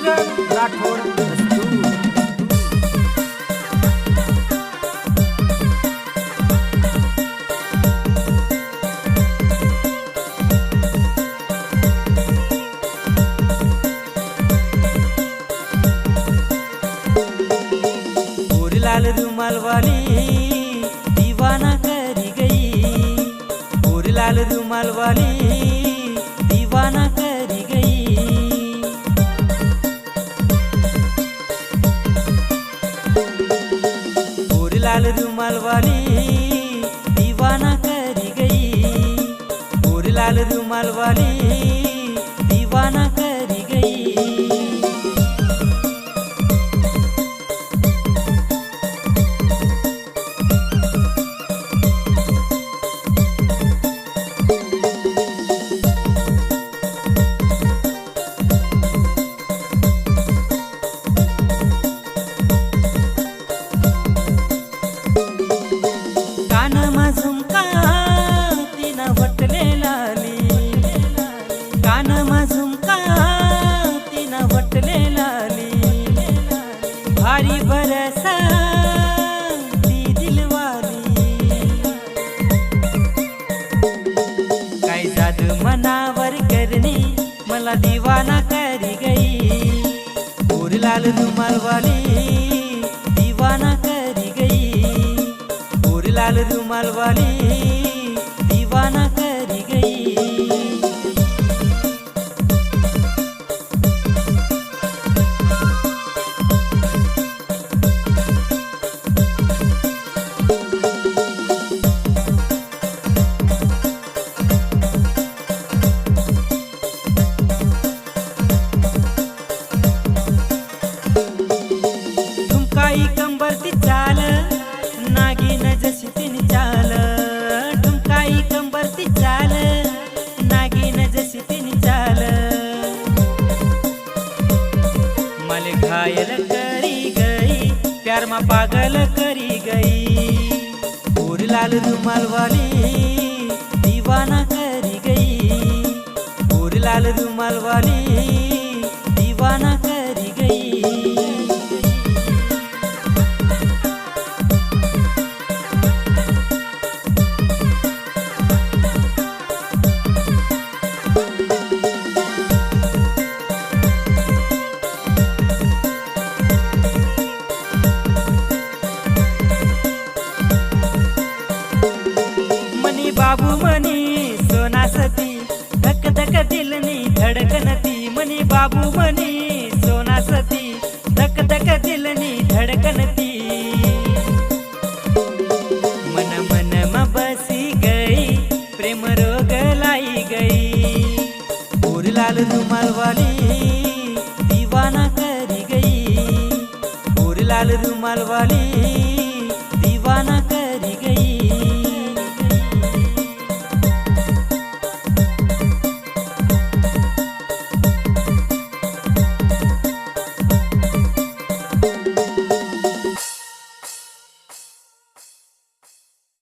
किरण राठोड लाल रुमाल वाली दीवाना करी गई. और लाल रुमाल वाली रुमाल वाली दीवाना करी गई। और लाल रुमाल वाली दीवाना करी गई। कानमा झुमका तिनं वटले लाली भारी बरसा ती दिलवाली. काय जादू मनावर करणे मला दिवाना करी गई. और लाल रुमाल दिवाना करी गई. और लाल रुमाल करी मले घायल करी गई प्यार मा पागल करी गई। और लाल रुमाल वाली दीवाना करी गई। और लाल बाबू बनी सोना सती धक धक दिलनी धडकनती. मन मन म बसी गई प्रेम रोग लाई गई. और लाल रुमाल वाली दीवाना करी गई. और लाल रुमाल वाली